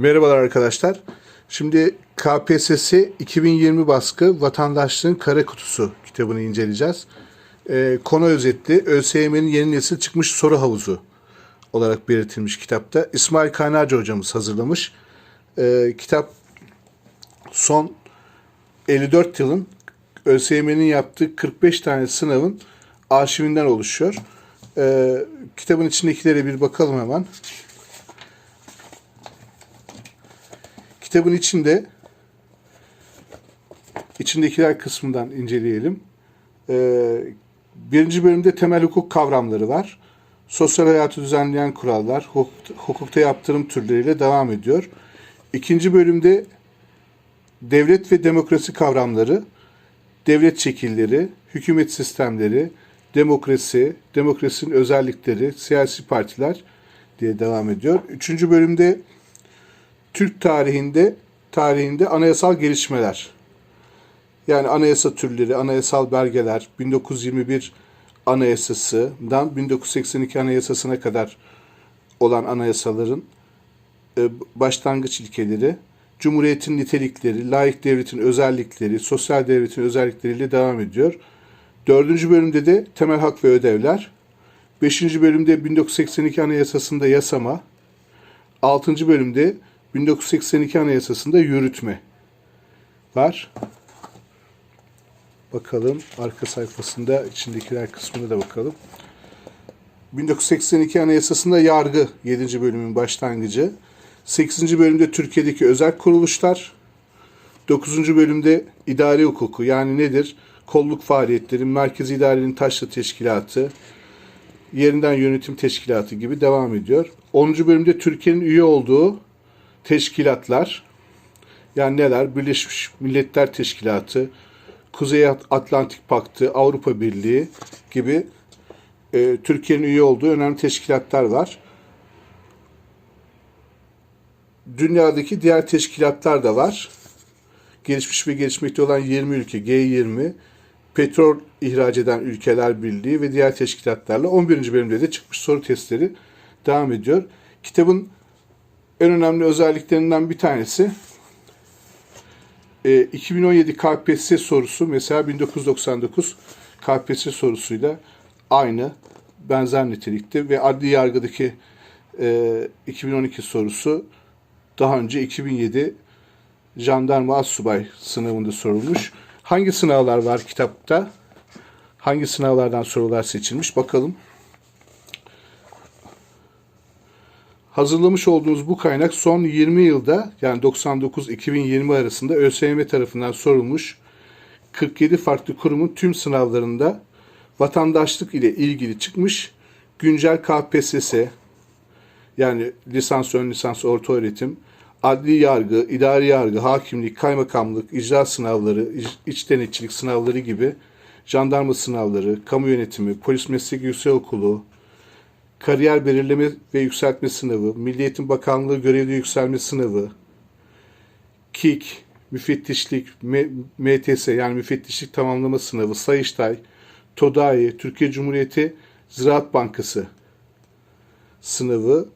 Merhabalar arkadaşlar. Şimdi KPSS 2020 baskı Vatandaşlığın Kara Kutusu kitabını inceleyeceğiz. Ee, konu özetli ÖSYM'nin yeni nesil çıkmış soru havuzu olarak belirtilmiş kitapta. İsmail Kaynarca hocamız hazırlamış. Ee, kitap son 54 yılın ÖSYM'nin yaptığı 45 tane sınavın arşivinden oluşuyor. Ee, kitabın içindekilere bir bakalım hemen. Kitabın içinde içindekiler kısmından inceleyelim. Ee, birinci bölümde temel hukuk kavramları var. Sosyal hayatı düzenleyen kurallar, hukuk, hukukta yaptırım türleriyle devam ediyor. İkinci bölümde devlet ve demokrasi kavramları, devlet şekilleri, hükümet sistemleri, demokrasi, demokrasinin özellikleri, siyasi partiler diye devam ediyor. Üçüncü bölümde Türk tarihinde tarihinde anayasal gelişmeler. Yani anayasa türleri, anayasal belgeler, 1921 Anayasası'dan 1982 Anayasası'na kadar olan anayasaların e, başlangıç ilkeleri, Cumhuriyetin nitelikleri, layık devletin özellikleri, sosyal devletin özellikleriyle devam ediyor. Dördüncü bölümde de temel hak ve ödevler. Beşinci bölümde 1982 Anayasası'nda yasama. Altıncı bölümde 1982 Anayasası'nda yürütme var. Bakalım arka sayfasında içindekiler kısmına da bakalım. 1982 Anayasası'nda yargı 7. bölümün başlangıcı. 8. bölümde Türkiye'deki özel kuruluşlar. 9. bölümde idari hukuku yani nedir? Kolluk faaliyetleri, merkezi idarenin taşra teşkilatı, yerinden yönetim teşkilatı gibi devam ediyor. 10. bölümde Türkiye'nin üye olduğu teşkilatlar yani neler? Birleşmiş Milletler Teşkilatı, Kuzey Atlantik Paktı, Avrupa Birliği gibi e, Türkiye'nin üye olduğu önemli teşkilatlar var. Dünyadaki diğer teşkilatlar da var. Gelişmiş ve gelişmekte olan 20 ülke, G20, petrol ihraç eden ülkeler birliği ve diğer teşkilatlarla 11. bölümde de çıkmış soru testleri devam ediyor. Kitabın en önemli özelliklerinden bir tanesi e, 2017 KPSS sorusu mesela 1999 KPSS sorusuyla aynı benzer nitelikte ve adli yargıdaki e, 2012 sorusu daha önce 2007 jandarma assubay sınavında sorulmuş. Hangi sınavlar var kitapta? Hangi sınavlardan sorular seçilmiş? Bakalım. Hazırlamış olduğunuz bu kaynak son 20 yılda yani 99-2020 arasında ÖSYM tarafından sorulmuş 47 farklı kurumun tüm sınavlarında vatandaşlık ile ilgili çıkmış güncel KPSS yani lisans, ön lisans, orta öğretim, adli yargı, idari yargı, hakimlik, kaymakamlık, icra sınavları, iç denetçilik sınavları gibi jandarma sınavları, kamu yönetimi, polis meslek yüksekokulu, kariyer belirleme ve yükseltme sınavı, Milli Eğitim Bakanlığı görevli yükselme sınavı, KİK, müfettişlik, MTS yani müfettişlik tamamlama sınavı, Sayıştay, TODAİ, Türkiye Cumhuriyeti Ziraat Bankası sınavı,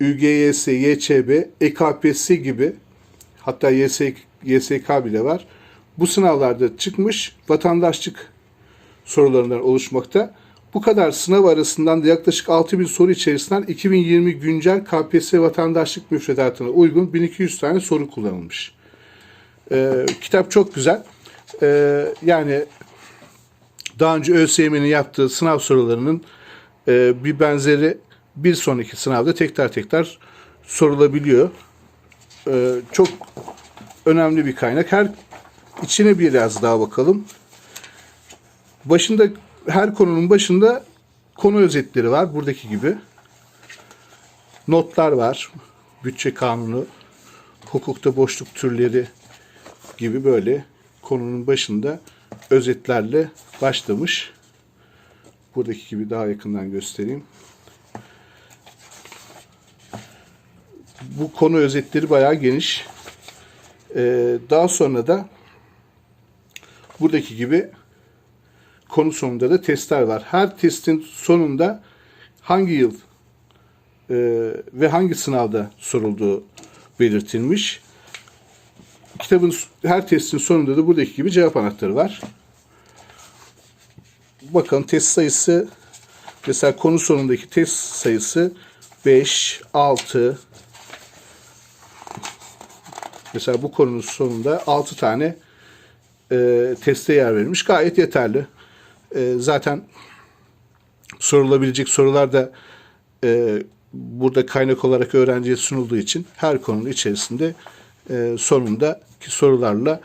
ÜGYS, YÇB, EKPS gibi hatta YSK, YSK bile var. Bu sınavlarda çıkmış vatandaşlık sorularından oluşmakta. Bu kadar sınav arasından da yaklaşık 6000 soru içerisinden 2020 güncel KPSS vatandaşlık müfredatına uygun 1200 tane soru kullanılmış. Ee, kitap çok güzel. Ee, yani daha önce ÖSYM'nin yaptığı sınav sorularının e, bir benzeri bir sonraki sınavda tekrar tekrar sorulabiliyor. Ee, çok önemli bir kaynak. Her içine biraz daha bakalım. Başında her konunun başında konu özetleri var. Buradaki gibi. Notlar var. Bütçe kanunu, hukukta boşluk türleri gibi böyle konunun başında özetlerle başlamış. Buradaki gibi daha yakından göstereyim. Bu konu özetleri bayağı geniş. Ee, daha sonra da buradaki gibi konu sonunda da testler var. Her testin sonunda hangi yıl e, ve hangi sınavda sorulduğu belirtilmiş. Kitabın her testin sonunda da buradaki gibi cevap anahtarı var. Bakalım test sayısı mesela konu sonundaki test sayısı 5, 6 mesela bu konunun sonunda 6 tane e, teste yer verilmiş. Gayet yeterli. E, zaten sorulabilecek sorular da e, burada kaynak olarak öğrenciye sunulduğu için her konunun içerisinde e, sonundaki sorularla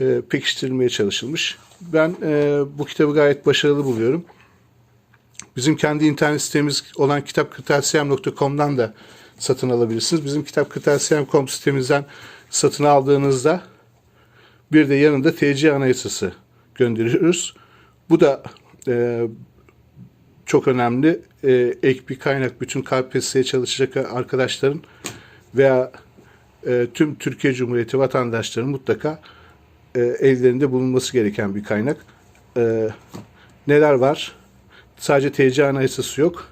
e, pekiştirilmeye çalışılmış. Ben e, bu kitabı gayet başarılı buluyorum. Bizim kendi internet sitemiz olan kitapkırtasiyem.com'dan da satın alabilirsiniz. Bizim kitapkırtasiyem.com sitemizden satın aldığınızda bir de yanında TC anayasası gönderiyoruz. Bu da e, çok önemli. E, ek bir kaynak bütün KPSS'ye çalışacak arkadaşların veya e, tüm Türkiye Cumhuriyeti vatandaşlarının mutlaka e, ellerinde bulunması gereken bir kaynak. E, neler var? Sadece TC anayasası yok.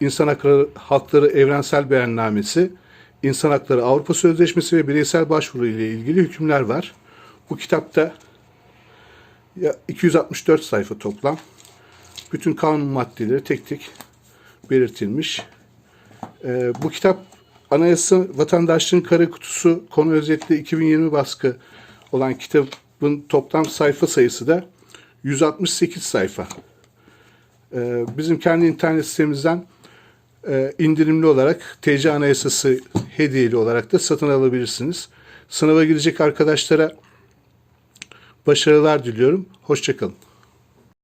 İnsan Hakları, Hakları Evrensel Beyannamesi, İnsan Hakları Avrupa Sözleşmesi ve bireysel başvuru ile ilgili hükümler var. Bu kitapta 264 sayfa toplam. Bütün kanun maddeleri tek tek belirtilmiş. Ee, bu kitap Anayasa Vatandaşlığın Kara Kutusu konu özetli 2020 baskı olan kitabın toplam sayfa sayısı da 168 sayfa. Ee, bizim kendi internet sitemizden e, indirimli olarak TC Anayasası hediyeli olarak da satın alabilirsiniz. Sınava girecek arkadaşlara başarılar diliyorum. Hoşçakalın.